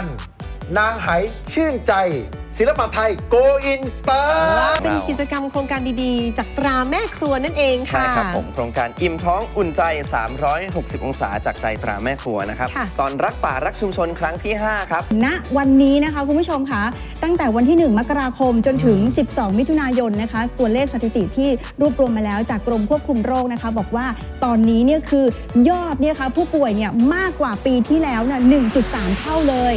ันนางไหชื่นใจ ศิลปะไทยโกอินเตอร์เป็นกิจกรรมโครงการดีๆ จากตราแม่ครัวนั่นเองใช่ค่ะครับผมโครงการอิ่มท้องอุ่นใจ 360 องศาจากใจตราแม่ครัวนะครับค่ะตอนรักป่ารักชุมชนครั้งที่ 5 ครับ ณ วันนี้นะคะคุณผู้ชมคะ ตั้งแต่วันที่ 1 มกราคมจนถึง 12 มิถุนายนนะคะ ตัวเลขสถิติที่รวบรวมมาแล้วจากกรมควบคุมโรคนะคะ บอกว่าตอนนี้เนี่ยคือยอดเนี่ยคะผู้ป่วยเนี่ยมากกว่าปีที่แล้วน่ะ1.3 เท่าเลย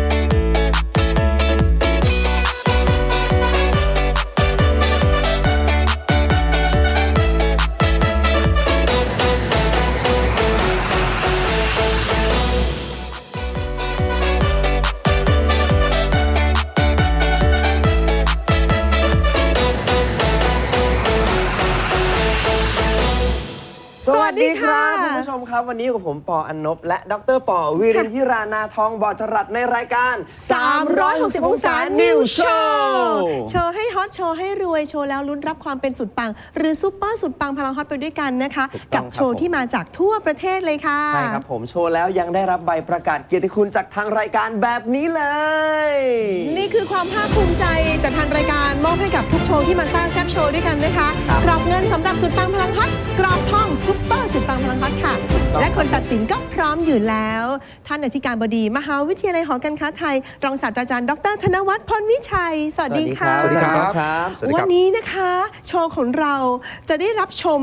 สวัสดีค่ะคุณผู้ชมครับวันนี้อยู่กับผมปออันนบและดรปอวีรินทิรานาทองบอจรัสในรายการ360องศา New Show โชว์ว์ให้ฮอตโชว์ให้รวยโชว์แล้วลุ้นรับความเป็นสุดปัง หรือซูเปอร์สุดปังพลังฮอตไปด้วยกันนะคะถูกต้องกับโชว์ที่มาจากทั่วประเทศเลยค่ะใช่ครับผมโชว์แล้วยังได้รับใบประกาศเกียรติคุณจากทางรายการแบบนี้เลย นี่คือความภาคภูมิใจจากทางรายการมอบให้กับทุกโชว์ที่มาสร้างแซบโชว์ด้วยกันนะคะครับกรอบเงินสำหรับสุดปังพลังฮอตกรอบทองซุปเปอร์สุดปังพลังฮอตค่ะต้องและคนตัดสินก็พร้อมอยู่แล้ว ท่านอธิการบดีมหาวิทยาลัยหอการค้าไทย รองศาสตราจารย์ ดร ธนวัฒน์พรวิชัย สวัสดีค่ะ สวัสดีครับครับสวัสดีวัคนรับนี้นะคะ โชว์ของเราจะได้รับชม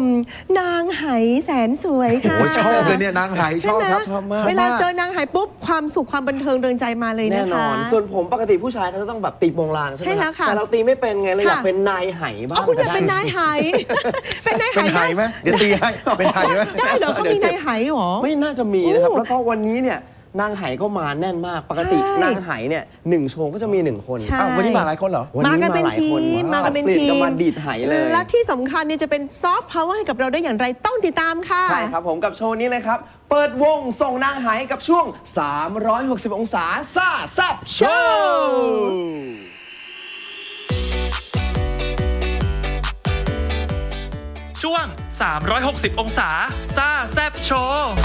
นางไหแสนสวยค่ะ โอ้ยชอบเลยเนี่ยนางไหชใช่อบไหมครับชอบมากเวลาเจอนางไหปุ๊บความสุขความบันเทิงเริงใจมาเลยแน่นะนอคะนส่วนผมปกติผู้ชายเขาจะต้องแบบตีโปงลางใช่ไหมใช่แล้วค่ะแต่เราตีไม่เป็นไงเลยอยากค่ะเป็นนายไหบ้างอ๋อคุณอยากจะเป็นได้นายไหเป็นนายไหเป็นไหไหมเดี๋ยวตีให้เป็นไหไหมได้เหรอเขามีนายไหเหรอ ไม่น่าจะมีนะครับโอ้แล้วก็วันนี้เนี่ยนางไหก็มาแน่นมาก ปกติใช่นางไหเนี่ยหนึ่งโชว์ก็จะมีหนึ่งคนใช่ อ้าววันนี้มาหลายคนเหรอ วันมานี้กันเป็นหลายทีคนมมากันเป็นผลิตทีกันมมาดีดไหเลย และที่สำคัญเนี่ยจะเป็นซอฟต์พาวเวอร์ให้กับเราได้อย่างไรต้องติดตามค่ะ ใช่ครับผมกับโชว์นี้เลยครับ เปิดวงส่งนางไหกับช่วง 360 องศาซ่าแซบโชว์ช่วง 360 องศา ซ่าแซบโชว์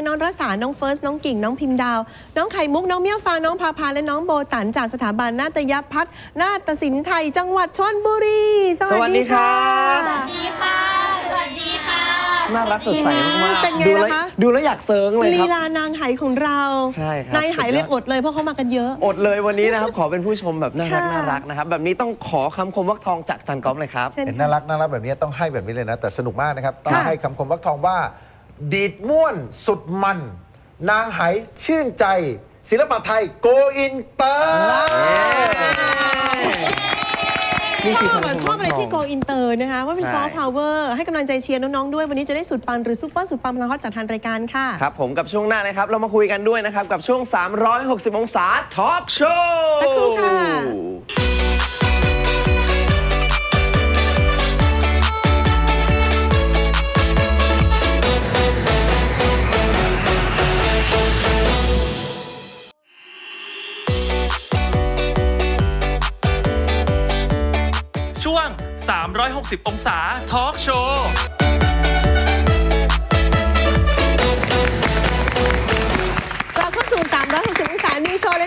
งน้องรัศาน้องเฟิร์ส น้องกิ่ง น้องพิมพ์ดาว น้องไข่มุก น้องเมี่ยวฟางน้องพาพา และน้องโบตันจากสถาบันนาฏยพัฒน์นาฏศิลป์ไทย จังหวัดชลบุรีสสวัสดีครับดีค่ะ สวัสดีค่ะ น่ารักสดใสมากเป็นไงดูล่ะแล้วคะ ดูแล้วอยากเซิร์งเลยลีครับ ลานางไหของเราใช่ครับนายไหเลยอดเลยเพราะเขามากันเยอะ อดเลยวันนี้นะครับ ขอเป็นผู้ชมแบบน่ารักค่ะ น่ารักนะครับ แบบนี้ต้องขอคำคมวักทองจากจันก๊อฟเลยครับ เช่น เห็นค่ะน่ารักน่ารักแบบนี้ต้องให้แบบนี้เลยนะ แต่สนุกมากนะครับ ต้องค่ะให้คำคมวักทองว่า ดีดม่วนสุดมัน นางไหชื่นใจ ศิลปะไทยโกอินเตอร์นี่ชคืออบคำคอะมชอบอะไรที่ go inter นะคะ ว่าเป็นใช่ซอฟต์พาวเวอร์ให้กำลังใจเชียร์น้อง ๆ ด้วย วันนี้จะได้สุดปังหรือซุปเปอร์สุดปังพลังฮอตจากทางรายการค่ะ ครับผมกับช่วงหน้านะครับ เรามาคุยกันด้วยนะครับ กับช่วง 360 องศาทอล์กโชว์สักครู่ค่ะ 360 องศาทอล์กโชว์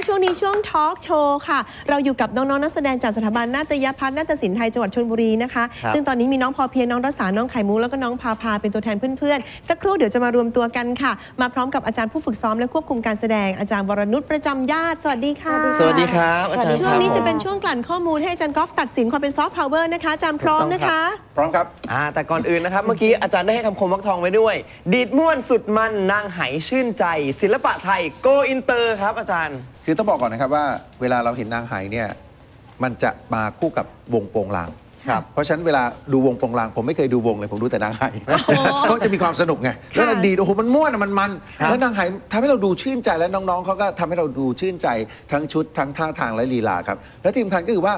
ชว์และช่วงนี้ช่วงทอล์กโชว์ค่ะ เราอยู่กับน้องๆนักแสดงจากสถาบันนาฏยพัฒน์นาฏศิลป์ไทยจังหวัดชลบุรีนะคะครับซึ่งตอนนี้มีน้องพอเพียงน้องรัศาน้องไข่มุกแล้วก็น้องพาพาเป็นตัวแทนเพื่อนๆ สักครู่เดี๋ยวจะมารวมตัวกันค่ะ มาพร้อมกับอาจารย์ผู้ฝึกซ้อมและควบคุมการแสดงอาจารย์วรนุชประจำญาติ สวัสดีค่ะสวัสดีครับอาจารย์ช่ควงรับนี้จะผมเป็นช่วงกลั่นข้อมูลให้อาจารย์กอล์ฟตัดสินความเป็นซอฟต์พาวเวอร์นะคะอาจารย์พร้อมนะคะ พร้อมครับอ่าแต่ก่อนอื่นนะครับเมื่อกี้อาจารย์ได้ให้คำคมวักทองไว้ด้วย ดีดม่วนสุดมันนางไหชื่นใจ ศิลปะไทยโกอินเตอร์ครับอาจารย์ คือต้องบอกก่อนนะครับว่าเวลาเราเห็นนางไหเนี่ยมันจะมาคู่กับวงโปงลาง ครับ เพราะฉะนั้นเวลาดูวงโปงลาง ผมไม่เคยดูวงเลยผมดูแต่นางไหเพราะจะมีความสนุกไงแล้วมันดีโอ้โหมันม่วนอะมันมันครับ แล้วนางไหทำให้เราดูชื่นใจและน้องๆเขาก็ทำให้เราดูชื่นใจทั้งชุดทั้งท่าทางและลีลาครับ และที่สำคัญก็คือว่า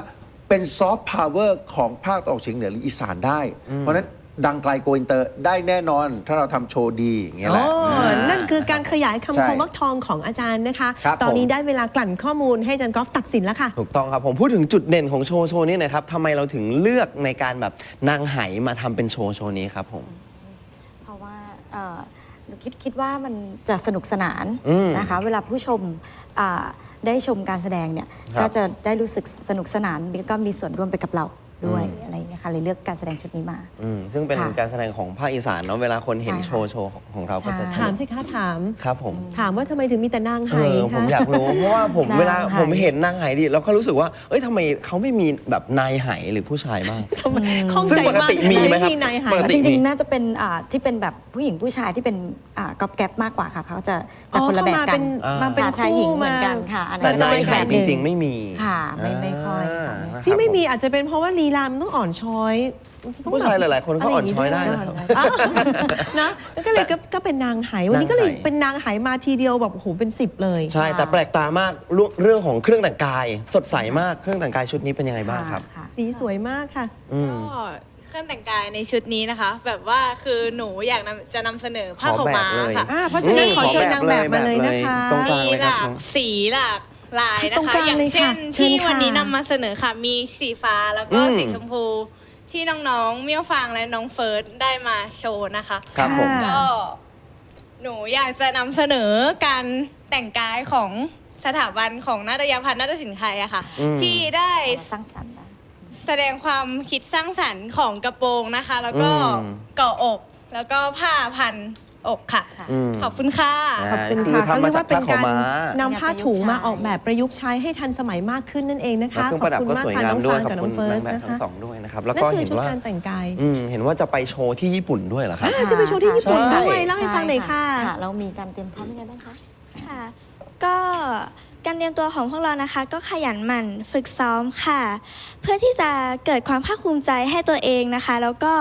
เป็นซอฟต์พาวเวอร์ของภาคตะวันออกเฉียงเหนือหรืออีสานได้ เพราะฉะนั้น ดังไกลโกอินเตอร์ได้แน่นอนถ้าเราทำโชว์ดีอย่างเงี้ยแหละอ๋อนั่นคือการขยายคำใช่ คมวักทองของอาจารย์นะคะ ครับตอนนี้ผม ได้เวลากลั่นข้อมูลให้อาจารย์กอล์ฟตัดสินแล้วค่ะ ถูกต้องครับ ผมพูดถึงจุดเด่นของโชว์โชว์นี้หนะครับทำไมเราถึงเลือกในการแบบนางไหมาทำเป็นโชว์โชว์นี้ครับผม เพราะว่าเอ่อหนูคิดคิดว่ามันจะสนุกสนานอืมนะคะ เวลาผู้ชมอ่าได้ชมการแสดงเนี่ย ครับ ก็จะได้รู้สึกสนุกสนานแล้วก็มีส่วนร่วมไปกับเรา ด้วยอะไรอย่างเงี้ยค่ะเลยเลือกการแสดงชุดนี้มา อืมซึ่งเป็นค่ะการแสดงของภาคอีสานเนาะเวลาคนเห็นใช่ค่ะโชว์โชว์ของของเราก็จะใช่สถามนุกสิคะถาม ครับผม ถามว่าทำไมถึงมีแต่นางไหเออผคะมอยากรู้ เพราะว่าผมนางเวลาไห ผมเห็นนางไหดิแล้วก็รู้สึกว่า เอ้ยทำไมเขาไม่มีแบบนายไหหรือผู้ชายบ้างข้องซึ่งใจปกมากติมีไหมครับมีนายหาปยกติจริงมี ๆ น่าจะเป็นอ่าที่เป็นแบบผู้หญิงผู้ชายที่เป็นอ่ากอบแก๊บมากกว่าค่ะ เขาจะจะอ๋อคนละแบบเข้ามากัเป็นนอ่ามมาเป็นค่ะชายหญิงคู่เหมืมาอนกันค่ะอันแต่นั้นจะนายเป็นไหแบบจหนึ่ริงๆไม่มีค่ะไม่ไม่ค่อยค่ะาที่ไม่ครับมีอาจจะเป็นเพราะว่าลีลามันต้องอ่อนช้อยมันจะต้องผู้ชายแบบหลาย ๆ คนก็อ่อนช้อยได้นะอะนะแล้วก็เลยก็ก็เป็นนางไหวันนี้ก็เลยนางไห เป็นนางไหมาทีเดียวแบบโอ้โหเป็นสิบเลย ใช่ แต่แปลกตามากเรื่องเรื่องของเครื่องแต่งกาย สดใสมากเครื่องแต่งกายชุดนี้เป็นยังไงบ้างครับค่ะสีสวยมากค่ะ อืม ก็เครื่องแต่งกายในชุดนี้นะคะ แบบว่าคือหนูอยากนำจะนำเสนอผ้าขอขาวแบบม้าเลย ค่ะ อ่าเพราะฉะนั้นขอเชิญนางแบบมาเลยนะคะ ตรงกลางมีเลยหครับลากสีหลาก ลายตรนะงคะกลางอย่างเลยเช่ค่ะนเชิญที่ค่ะ วันนี้นำมาเสนอค่ะ มีสีฟ้าแล้วก็อืม สีชมพู ที่น้องๆเมี่ยวฟางและน้องเฟิร์สได้มาโชว์นะคะ ครับผม ค่ะ ก็หนูอยากจะนำเสนอการแต่งกายของสถาบันของนาฏยพัฒน์นาฏศิลป์ไทยอะค่ะ อืม ที่ได้สร้างสรรค์นะ แสดงความคิดสร้างสรรค์ของกระโปรงนะคะ แล้วก็อืม เกาะอก แล้วก็ผ้าพัน อกค่ะ อืม ขอบคุณค่ะ ขอบคุณคืค่ะทำเขามาเรียกจากว่าเป็นผ้าขาวการม้า นำผ้าถุงมาออกแบบประยุกต์ใช้ให้ทันสมัยมากขึ้นนั่นเองนะคะและเครื่องประดับก็สวยงามด้วยขอบกับน้คุอณงเฟินาร์งสแบบนะทั้งคะสองด้วยนะครับแล้วนั่ก็นคือเห็นชุดว่าการแต่งกาย อืมเห็นว่าจะไปโชว์ที่ญี่ปุ่นด้วยเหรอครับ อ่าจะไปโชว์ที่ญี่ปุ่นใช่ ด้วยเล่าให้ฟังหน่อยค่ะค่ะเรามีการเตรียมพร้อมยังไงบ้างคะ ค่ะ ก็การเตรียมตัวของพวกเรานะคะ ก็ขยันหมั่นฝึกซ้อมค่ะ เพื่อที่จะเกิดความภาคภูมิใจให้ตัวเองนะคะ แล้วก็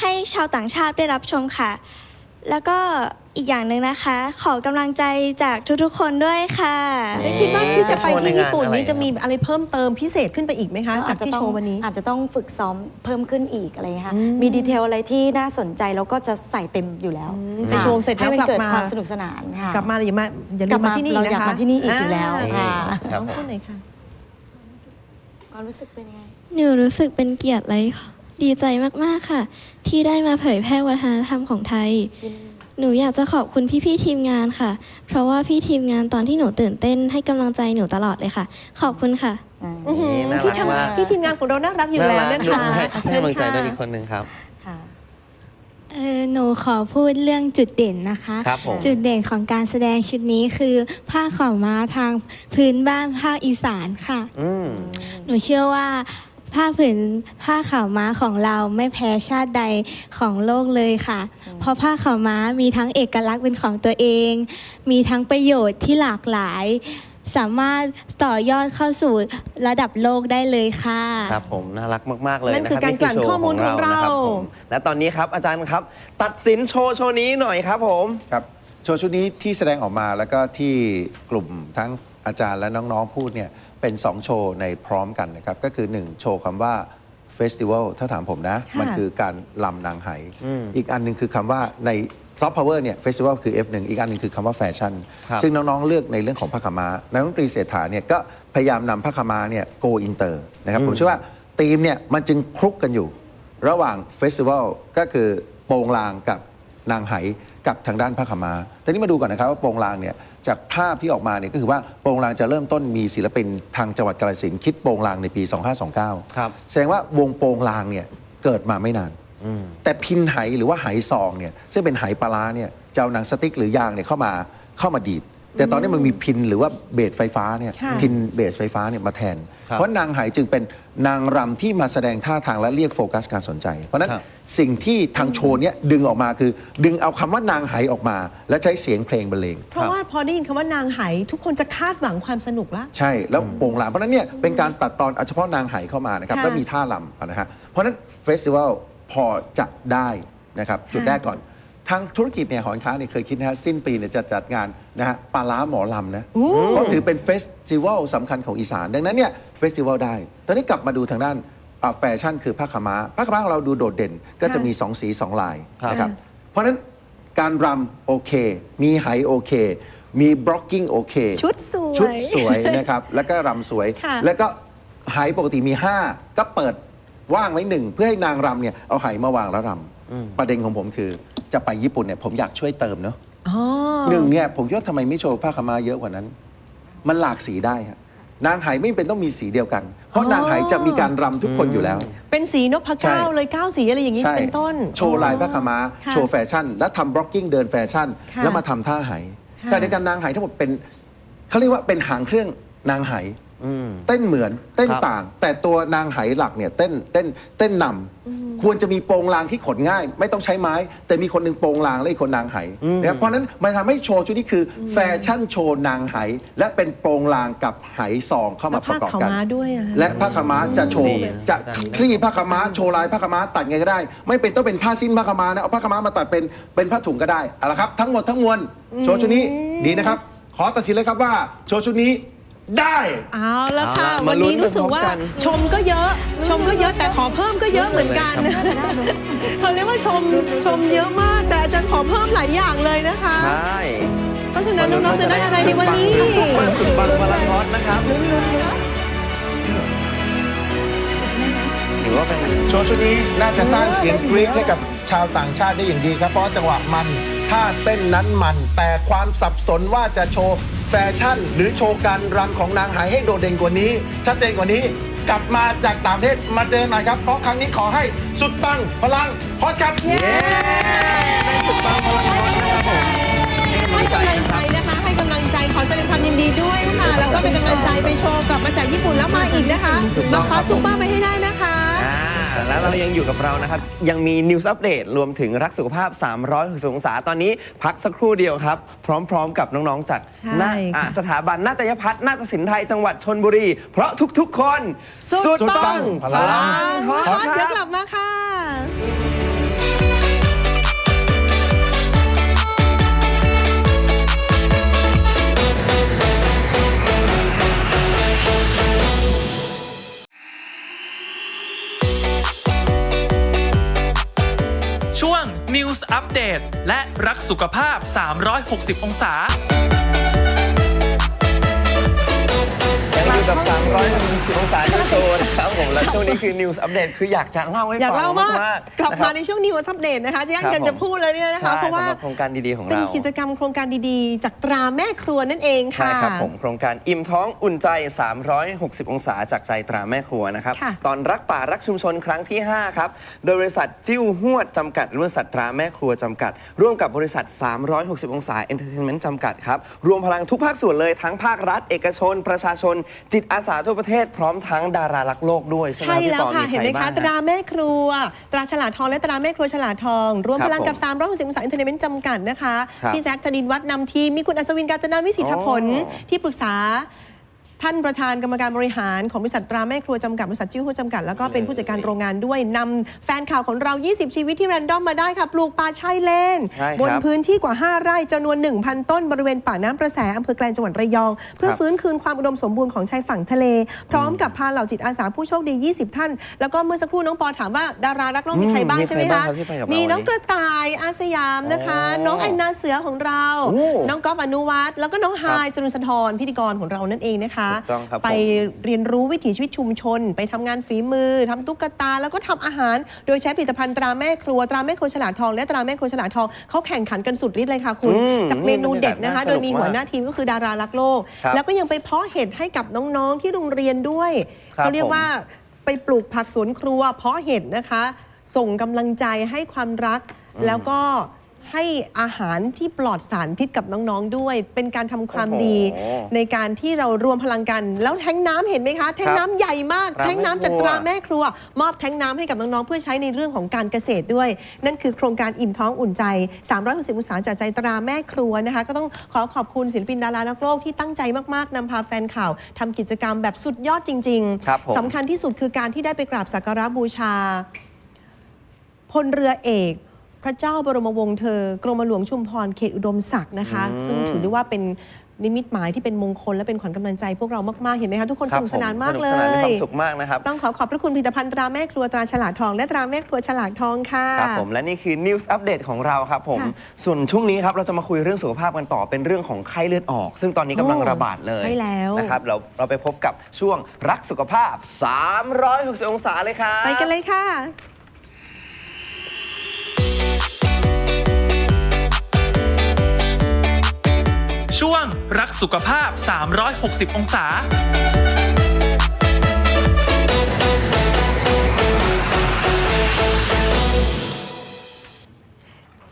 ให้ชาวต่างชาติได้รับชมค่ะ แล้วก็อีกอย่างหนึ่งนะคะ ขอกำลังใจจากทุกๆ คนด้วยค่ะแล้วคิดว่าที่จะไปที่ญี่ปุ่นโชว์ในงานอะไรนี้จะมีอะไรเพิ่มเติมพิเศษขึ้นไปอีกไหมคะ จากที่โชว์วันนี้ อาจจะต้องฝึกซ้อมเพิ่มขึ้นอีกอะไรอย่างเงี้ยค่ะอืมมีดีเทลอะไรที่น่าสนใจแล้วก็จะใส่เต็มอยู่แล้วไปโชว์เสร็จให้แล้วมันกลับเกิดมาความสนุกสนานค่ะกลับมาอย่ามาอย่าลืกลัมบมามาที่นี่เรานะอยากคะมาที่นี่อีกอยู่แล้วาค่ะครับน้องผมพูดหน่อยค่ะความรู้สึกเป็นยังไงหนูรู้สึกเป็นเกียรติเลยค่ะ ดีใจมาก ๆ ค่ะ ที่ได้มาเผยแพร่วัฒนธรรมของไทย หนูอยากจะขอบคุณพี่ๆทีมงานค่ะ เพราะว่าพี่ทีมงานตอนที่หนูตื่นเต้นให้กำลังใจหนูตลอดเลยค่ะ ขอบคุณค่ะ อื้อหือน่ารักพี่ทำมาก พี่ทีมงานของเราน่ารักอยู่แล้วนะคะให้อะให้เชิญกำลังใจค่ะด้วยอีกคนหนึ่งครับ ค่ะ เออหนูขอพูดเรื่องจุดเด่นนะคะ ครับผม จุดเด่นของการแสดงชุดนี้คือผ้าขาวม้าทางพื้นบ้านภาคอีสานค่ะ อืม หนูเชื่อว่า ผ้าผืนผ้าขาวม้าของเราไม่แพ้ชาติใดของโลกเลยค่ะ เพราะผ้าขาวม้ามีทั้งเอกลักษณ์เป็นของตัวเอง มีทั้งประโยชน์ที่หลากหลาย สามารถต่อยอดเข้าสู่ระดับโลกได้เลยค่ะ ครับผมน่ารักมาก ๆ เลยนั่นนะคืคอรับการกลั่นโชว์ข้อมูลของเรา นะครับผมและตอนนี้ครับอาจารย์ครับ ตัดสินโชว์โชว์นี้หน่อยครับผม ครับโชว์ชุดนี้ที่แสดงออกมาแล้วก็ที่กลุ่มทั้งอาจารย์และน้องๆพูดเนี่ย เป็น 2 โชว์ในพร้อมกันนะครับ ก็คือ 1 โชว์คำว่าเฟสติวัลถ้าถามผมนะ ค่ะ มันคือการลำนางไหอืมอีกอันหนึ่งคือคำว่าในซอฟต์พาวเวอร์เนี่ยเฟสติวัลคือ F1 อีกอันหนึ่งคือคำว่าแฟชั่น ครับซึ่งน้อง ๆ เลือกในเรื่องของผ้าขาวม้านักดนตรีเศรษฐาเนี่ยก็พยายามนำผ้าขาวม้าเนี่ยโกอินเตอร์นะครับผมเชื่อว่าธีมเนี่ยมันจึงคลุกกันอยู่ ระหว่างเฟสติวัลก็คือโปงลางกับนางไหกับทางด้านผ้าขาวม้าทีนี้มาดูก่อนนะครับว่าโปงลางเนี่ย จากภาพที่ออกมาเนี่ยก็คือว่าโปงลางจะเริ่มต้นมีศิลปินทางจังหวัดกาฬสินธุ์คิดโปงลางในปี 2529 ครับ แสดงว่าวงโปงลางเนี่ยเกิดมาไม่นาน แต่พินไหหรือว่าไหซองเนี่ยซึ่งเป็นไหปลาร้าเนี่ยจะเอาหนังสติ๊กหรือยางเนี่ยเข้ามาเข้ามาดีด แต่ตอนนี้มันมีพินหรือว่าเบสไฟฟ้าเนี่ยค่ะ พินเบสไฟฟ้าเนี่ยมาแทน ครับเพราะนางไหจึงเป็นนางรำที่มาแสดงท่าทางและเรียกโฟกัสการสนใจ เพราะฉะนั้นครับสิ่งที่ทางโชว์เนี้ยดึงออกมาคือ ดึงเอาคำว่านางไหออกมา และใช้เสียงเพลงบรรเลง เพราะว่าพอได้ยินคำว่านางไหทุกคนจะคาดหวังความสนุกละ ใช่ แล้วโป่งลางเพราะฉะนั้นเนี่ยเป็นการตัดตอนเอาเฉพาะนางไหเข้ามานะครับ ค่ะแล้วมีท่าลำนะฮะเพราะฉะนั้นเฟสติวัลพอจะได้นะครับ จุดแรกก่อน ทางธุรกิจเนี่ยหอนค้าเนี่ยเคยคิดนะฮะสิ้นปีเนี่ยจะจัดงานนะฮะปลาล้าหมอลำนะเพราะถือเป็นเฟสติวัลสำคัญของอีสาน ดังนั้นเนี่ยเฟสติวัลได้ ตอนนี้กลับมาดูทางด้านอ่าแฟชั่นคือผ้าขาวม้าผ้าขาวม้าของเราดูโดดเด่นก็จะมี 2 สี 2 ลายนะครับ เพราะฉะนั้นการรำโอเค มีไหโอเค มีบล็อกกิ้งโอเค ชุดสวยชุดสวยนะครับ แล้วก็รำสวย ค่ะ แล้วก็ไหปกติมี 5 ก็เปิดว่างไว้หนึ่งเพื่อให้นางรำเนี่ยเอาไหมาวางแล้วรำประเด็นของผมคือ จะไปญี่ปุ่นเนี่ยผมอยากช่วยเติมเนาะอ๋อหนึ่งเนี่ยผมคิดว่าทำไมไม่โชว์ผ้าขาวม้าเยอะกว่านั้น มันหลากสีได้ฮะนางไหไม่เป็นต้องมีสีเดียวกัน เพราะนางไหจะมีการรำทุกคนอยู่แล้ว เป็นสีนพเก้าใช่เลยเก้าสีอะไรอย่างนี้ใช่เป็นต้น โชว์ลายผ้าขาวม้าค่ะโชว์แฟชั่น แล้วทำบล็อกกิ้งเดินแฟชั่น ค่ะแล้วมาทำท่าไหค่ะ แต่ในการนางไหทั้งหมดเป็นเขาเรียกว่าเป็นหางเครื่องนางไห เต้นเหมือนเต้นครับต่าง แต่ตัวนางไหหลักเนี่ยเต้นเต้นเต้นนำควรจะมีโปรงลางที่ขนง่าย ไม่ต้องใช้ไม้ แต่มีคนหนึ่งโปรงลางและอีกคนนางไหนะครับเพราะฉะนั้นมันทำให้โชว์ชุดนี้คืออแฟชั่นโชว์นางไห และเป็นโปรงลางกับไหซองเข้าแล้มาวปผ้าระกอบขาวกันม้าด้วยนะคะและผ้าขาวม้าจะโชว์ดีจะอาจารย์คลี่ผ้าขาวม้าโชว์ลายผ้าขาวม้าตัดไงก็ได้ ไม่เป็นต้องเป็นผ้าสิ้นผ้าขาวม้านะเอาผ้าขาวม้ามาตัดเป็นเป็นผ้าถุงก็ได้เอาละครับ ทั้งหมดทั้งมวลโชว์ชุดนี้ดีนะครับ ขอตัดสินเลยครับว่า โชว์ชุดนี้ ได้ เอาละค่ะ เอาละวันนี้มาลุ้นรู้สึกว่าพร้อมกัน ชมก็เยอะ ชมก็เยอะแต่ขอเพิ่มก็เยอะเหมือนกันเขาเรียกว่าชมชมเยอะมาก แต่อาจารย์ขอเพิ่มหลายอย่างเลยนะคะ ใช่เพราะฉะนั้นน้องๆจะได้อะไรในวันนี้ ซุปเปอร์สุดปังพลังฮอตนะครับถือว่าเป็นโชว์ชุดนี้น่าจะสร้างเสียงกรี๊ดให้กับชาวต่างชาติได้อย่างดีครับ เพราะจังหวะมันท่าเต้นนั้นมัน แต่ความสับสนว่าจะโชว์ แฟชั่น หรือโชว์การรำของนางหายให้โดดเด่นกว่านี้ ชัดเจนกว่านี้ กลับมาจากต่างประเทศมาเจอหน่อยครับ เพราะครั้งนี้ขอให้สุดปังพลังฮอตครับให้กำลังใจนะคะให้กำลังใจขอแสดงความยินดีด้วยค่ะ แล้วก็เป็นกำลังใจไปโชว์กลับมาจากญี่ปุ่นแล้วมาอีกนะคะมาคว้าซุปเปอร์ไปให้ได้นะคะอ่า แล้วเรายังอยู่กับเรานะครับ ยังมีนิวส์อัปเดตรวมถึงรักสุขภาพ 360องศาตอนนี้พักสักครู่เดียวครับ พร้อมๆกับน้องๆจากใช่นาอ่าค่ะสถาบันนาฏยพัฒน์นาฏศิลป์ไทยจังหวัดชนบุรี เพราะทุกๆคนสุดปังพลัง ฮอตฮอตเดี๋ยวคกรัลับบมาค่ะ อัปเดตและรักสุขภาพ 360 องศา กับ 360องศานิวโชว์นะครับผมและช่วงนี้คือ News Update คืออยากจะเล่าให้อยากฟังเล่ามาก มากๆกลับนะคมารับในช่วงนิวอัปเดตนะคะที่ย่างครับกันจะผมพูดเลยเนี่ยนะคะใช่เพราะว่าสำหรับโครงการดีๆของเป็นเรากิจกรรมโครงการดีๆ จากตราแม่ครัวนั่นเองค่ะ ใช่ครับผมโครงการอิ่มท้องอุ่นใจ 360 องศาจากใจตราแม่ครัวนะครับ ค่ะตอนรักป่ารักชุมชนครั้งที่ 5 ครับ โดยบริษัทจิ้วหวดจำกัดและบริษัทตราแม่ครัวจำกัด ร่วมกับบริษัท 360 องศาเอนเตอร์เทนเมนต์จำกัดครับ รวมพลังทุกภาคส่วนเลยทั้งภาครัฐ เอกชน ประชาชน จิตอาสาทั่วประเทศพร้อมทั้งดารารักโลกด้วยใช่ไหมใช่พี่แล้วปอค่ะ มีเห็นใคไหรมบ้าคะ งตราแม่ครัว ตราฉลาดทองและตราแม่ครัวฉลาดทอง รวมครับพลังกับผม360องศาเอนเตอร์เทนเมนต์จำกัดนะคะ ครับพี่แซคธนินวัฒน์นำทีมมีคุณอัศวินกาญจนาวิสิทธผลอ๋อที่ปรึกษา ท่านประธานกรรมการบริหารของบริษัทตราแม่ครัวจำกัดบริษัทจิ้วหู้จำกัดแล้วก็เป็นผู้จัดการโรงงานด้วยนำแฟนข่าวของเรา 20 ชีวิตที่แรนดอมมาได้ค่ะปลูกป่าชายเลนใช่ครับ บนพื้นที่กว่า 5 ไร่จำนวน 1,000 ต้นบริเวณป่าน้ำประแสอำเภอแกลงจังหวัดระยอง เพื่อครับฟื้นคืนความอุดมสมบูรณ์ของชายฝั่งทะเล พร้อมกับพาเหล่าจิตอาสาผู้โชคดี 20 ท่าน แล้วก็เมื่อสักครู่น้องปอถามว่าดารารักโลกมีใครบ้างมีใช่ไหมใครบ้าคะงครับที่ไปกับเรามีน้องวันนี้กระต่ายอาสยามนะคะ อ๋อน้องแอนนาเสือของเรา โอ้น้องก๊อฟอนุวัฒน์แล้วก็น้องไฮาครับยสรุนสะทรพิธีกรของเรานั่นเองนะคะถูกต้องครับผม ไปเรียนรู้วิถีชีวิตชุมชน ไปทำงานฝีมือทำตุ๊กตา แล้วก็ทำอาหาร โดยใช้ผลิตภัณฑ์ตราแม่ครัวตราแม่ครัวฉลาดทองและตราแม่ครัวฉลาดทองเขาแข่งขันกันสุดฤทธิ์เลยค่ะคุณ อืมจากเมนูเด็ดนะคะน่าสนุกโดยมีหัวมากหน้าทีมก็คือดารารักโลก ครับแล้วก็ยังไปเพาะเห็ดให้กับน้องๆที่โรงเรียนด้วยครับเขาเรียกผมว่า ไปปลูกผักสวนครัว เพาะเห็ดนะคะ ส่งกำลังใจให้ความรัก แล้วก็ ให้อาหารที่ปลอดสารพิษกับน้องๆด้วย เป็นการทำความโอ้โหดีในการที่เรารวมพลังกัน แล้วแทงน้ำเห็นไหมคะ แทงน้ำใหญ่มาก ตราแทงน้ำจากแม่ครัวตราแม่ครัวมอบแทงน้ำให้กับน้อง ๆ เพื่อใช้ในเรื่องของการเกษตรด้วย นั่นคือโครงการอิ่มท้องอุ่นใจ 360องศาจากใจตราแม่ครัวนะคะ ก็ต้องขอขอบคุณศิลปินดารานักโลกที่ตั้งใจมาก ๆนำพาแฟนข่าวทำกิจกรรมแบบสุดยอดจริง ครับผม ๆสำคัญที่สุดคือการที่ได้ไปกราบสักการะบูชา พลเรือเอก พระเจ้าบรมวงศ์เธอกรมหลวงชุมพรเขตอุดมศักดิ์นะคะ อืม ซึ่งถือได้ว่าเป็นนิมิตหมายที่เป็นมงคลและเป็นขวัญกำลังใจพวกเรามาก ๆ เห็นไหมคะทุกคนคสรับนุกสนานผมมากเลสนุกสนานมีควายมสุขมากนะครับ ต้องขอขอบพระคุณผลิตภัณฑ์ตราแม่ครัวตราฉลาดทอง และตราแม่ครัวฉลาดทองค่ะ ครับผมและนี่คือ News Update ของเราครับผม ค่ะส่วนช่วงนี้ครับเราจะมาคุยเรื่องสุขภาพกันต่อเป็นเรื่องของไข้เลือดออก ซึ่งตอนนี้กำลังโอ้ระบาดเลยใช่แล้วนะครับเราเราไปพบกับช่วงรักสุขภาพ 360 องศาเลยครับ ไปกันเลยค่ะ ช่วงรักสุขภาพ 360 องศา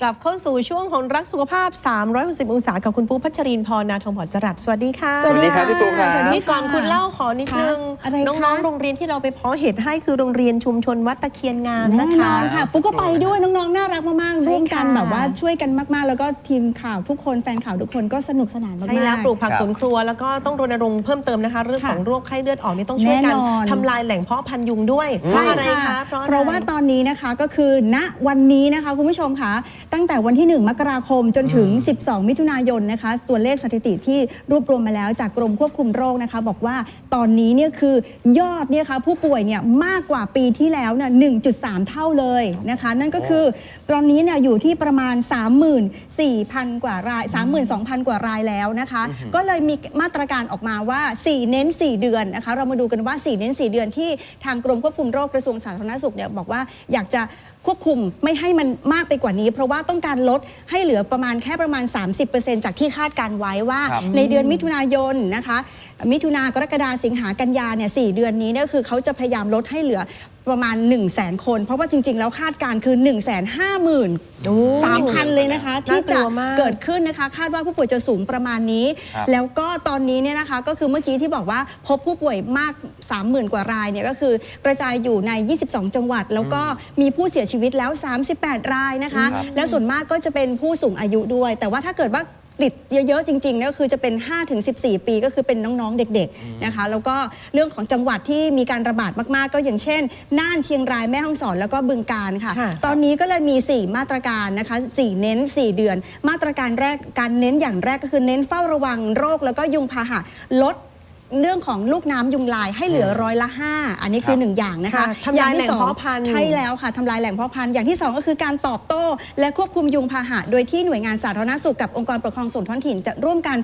กลับเข้าสู่ช่วงของรักสุขภาพ 360 องศา กับคุณปูพัชรินทร์พรนาทองผอจรัสสวัสดีค่ะสวัสดีครับพี่ปูครับ สวัสดีนี่ก่อนคุณเล่าขอนิดนึงค่ะอะไรคะ น้องๆ โรงเรียนที่เราไปเพาะเห็ดให้คือโรงเรียนชุมชนวัดตะเคียนงามแน่นะนคะ อนค่ะปุ๊กก็ไปด้วยน้องๆ น่ารักมากใช่ๆร่วมกันค่ะ แบบว่าช่วยกันมากๆ แล้วก็ทีมข่าวทุกคนแฟนข่าวทุกคนก็สนุกสนานมากๆ ใช่แล้วปลูกผักครับสวนครัว แล้วก็ต้องรณรงค์เพิ่มเติมนะคะ เรื่องของค่ะโรคไข้เลือดออกนี่ต้องช่วยกันแน่นอน ทำลายแหล่งเพาะพันธุ์ยุงด้วยเพใช่ราะอะไรค่ะคะเพราะอะไร เพราะว่าตอนนี้นะคะก็คือณวันนี้นะคะคุณผู้ชมคะตั้งแต่วันที่ 1 มกราคมจนถึง 12 มิถุนายนนะคะ ตัวเลขสถิติที่รวบรวมมาแล้วจากกรมควบคุมโรคนะคะ บอกว่าตอนนี้เนี่ยคือยอดเนี่ยค่ะผู้ป่วยเนี่ยมากกว่าปีที่แล้วเนี่ย 1.3 เท่าเลยนะคะ นั่นก็คือตอนนี้เนี่ยอยู่ที่ประมาณ 34,000 กว่าราย 32,000 กว่ารายแล้วนะคะ ก็เลยมีมาตรการออกมาว่า 4 เน้น 4 เดือนนะคะ เรามาดูกันว่า 4 เน้น 4 เดือนที่ทางกรมควบคุมโรคกระทรวงสาธารณสุขเนี่ยบอกว่าอยากจะ ควบคุมไม่ให้มันมากไปกว่านี้ เพราะว่าต้องการลดให้เหลือประมาณแค่ประมาณ 30%จากที่คาดการไว้ว่าครับในเดือนมิถุนายนนะคะ มิถุนากรกฎาสิงหากันยาเนี่ยสเดือนนี้เนี่ยคือเขาจะพยายามลดให้เหลือ ประมาณ 1 0 0 0 0แคน เพราะว่าจริง ๆ แล้วคาดการณ์คือ 1 5 0 0 0โอ้0 3,000 เลยนะคะที่จะน่ากลัวมาก เกิดขึ้นนะคะ คาดว่าผู้ป่วยจะสูงประมาณนี้ ครับแล้วก็ตอนนี้เนี่ยนะคะก็คือเมื่อกี้ที่บอกว่าพบผู้ป่วยมาก 30,000 กว่ารายเนี่ยก็คือกระจายอยู่ใน 22 จังหวัด แล้วก็มีผู้เสียชีวิตแล้ว 38 รายนะคะ ครับ แล้วส่วนมากก็จะเป็นผู้สูงอายุด้วย แต่ว่าถ้าเกิดว่า ติดเยอะๆจริงๆเนี่ยก็คือจะเป็น 5-14 ปีก็คือเป็นน้องๆเด็กๆนะคะ แล้วก็เรื่องของจังหวัดที่มีการระบาดมากๆ ก็อย่างเช่น น่านเชียงรายแม่ฮ่องสอนแล้วก็บึงการค่ะค่ะตอนนี้ก็เลยมี 4 มาตรการนะคะ 4 เน้น 4 เดือน มาตรการแรกการเน้นอย่างแรกก็คือเน้นเฝ้าระวังโรค แล้วก็ยุงพาหะลด เรื่องของลูกน้ำยุงลายให้เหลือร้อยละ5อันนี้คือ1อย่างนะคะค่ะทำลายองที่แหล่งสอเพาะพันธุ์ ใช่แล้วค่ะทำลายแหล่งเพาะพันธุ์อย่างที่2ก็คือการตอบโต้ และควบคุมยุงพาหะ โดยที่หน่วยงานสาธารณสุขกับองค์กรปกครองส่วนท้องถิ่น จะร่วมกัน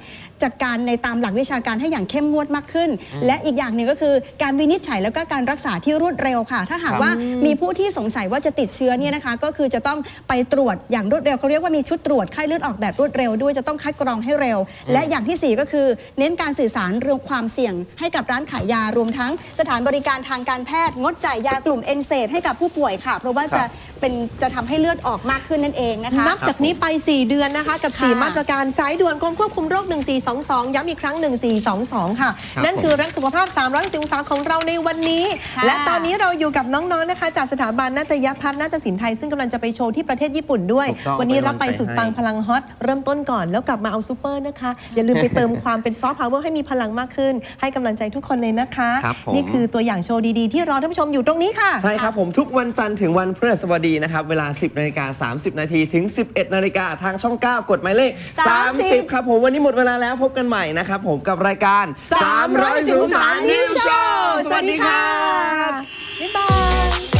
จัดการในตามหลักวิชาการให้อย่างเข้มงวดมากขึ้น และอีกอย่างหนึ่งก็คือการวินิจฉัยแล้วก็การรักษาที่รวดเร็วค่ะ ถ้าหากว่ามีผู้ที่สงสัยว่าจะติดเชื้อเนี่ยนะคะ ก็คือจะต้องไปตรวจอย่างรวดเร็วเขาเรียกว่ามีชุดตรวจไข้เลือดออกแบบรวดเร็วด้วยจะต้องคัดกรองให้เร็ว และอย่างที่สี่ก็คือ เน้นการสื่อสารเรื่องความเสี่ยงให้กับร้านขายยารวมทั้งสถานบริการทางการแพทย์ งดจ่ายยากลุ่มเอนเซให้กับผู้ป่วยค่ะ เพราะว่าจะเป็นจะทำให้เลือดออกมากขึ้นนั่นเองนะคะ นับจากนี้ไป 4 เดือนนะคะ กับ ค่ะ4 มาตรการสายด่วนกรมควบคุมโรค 1422 ย้ำอีกครั้ง 1422 ค่ะ ครับนั่นคือรักสุขภาพ310องศาของเราในวันนี้ ค่ะ และตอนนี้เราอยู่กับน้องๆนะคะ จากสถาบันนาฏยพัฒน์นาฏศิลป์ไทย ซึ่งกำลังจะไปโชว์ที่ประเทศญี่ปุ่นด้วย ถูกต้องวันนี้รับไปเป็นกำลังใจสุดปังให้พลังฮอต เริ่มต้นก่อนแล้วกลับมาเอาซูเปอร์นะคะ อย่าลืมไปเติมความเป็นซอฟต์พาวเวอร์ให้มีพลังมากขึ้นให้กำลังใจทุกคนเลยนะคะ ครับผม นี่คือตัวอย่างโชว์ดีๆ ที่รอท่านผู้ชมอยู่ตรงนี้ค่ะ ใช่ครับผมทุกวันจันทร์ถึงวันพฤหัสบดีนะครับ เวลา 10นาฬิกา30 นาทีถึง 11นาฬิกาทางช่อง 9 กดหมายเลข 30 30 ครับผมวันนี้หมดเวลาแล้วพบกันใหม่นะครับผมกับรายการ310องศา New Show สวัสดีครับบ๊ายบาย